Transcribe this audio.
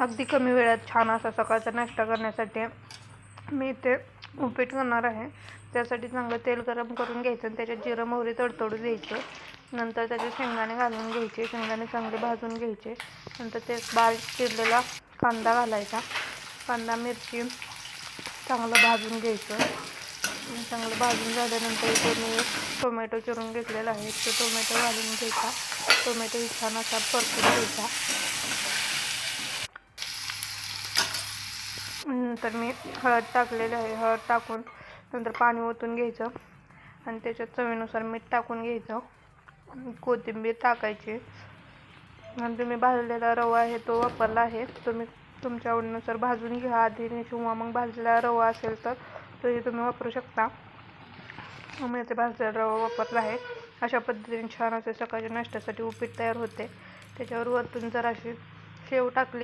अगदी कमी वेळात छान असा सकाळचा नाश्ता करण्यासाठी मी इथे उपीट करणार आहे. त्यासाठी चांगलं तेल गरम करून घ्यायचं आणि त्याच्यात जिरं मोहरी तडतडू द्यायचं. नंतर त्याचे शेंगदाणे घालून घ्यायचे. शेंगदाणे चांगले भाजून घ्यायचे. नंतर ते बारीक चिरलेला कांदा घालायचा. कांदा मिरची चांगलं भाजून घ्यायचं. चांगलं भाजून झाल्यानंतर इथे मी टोमॅटो चिरून घेतलेला आहे. तो टोमॅटो घालून घ्यायचा. टोमॅटो छान असा परतून घ्यायचा. नंतर मी हळद टाकलेली आहे. हळद टाकून नंतर पाणी ओतून घ्यायचं आणि त्याच्यात चवीनुसार मीठ टाकून घ्यायचं. कोथिंबीर टाकायची. नंतर मी भाजलेला रवा आहे तो वापरला आहे. तुम्ही तुमच्या आवडीनुसार भाजून घ्या. आधी किंवा मग भाजलेला रवा असेल तर तोही तुम्ही वापरू शकता. मी ते भाजलेला रवा वापरला आहे. अशा पद्धतीने छान असे सकाळच्या नाश्त्यासाठी उपीट तयार होते. त्याच्यावर वरतून जराशी शेव टाकली.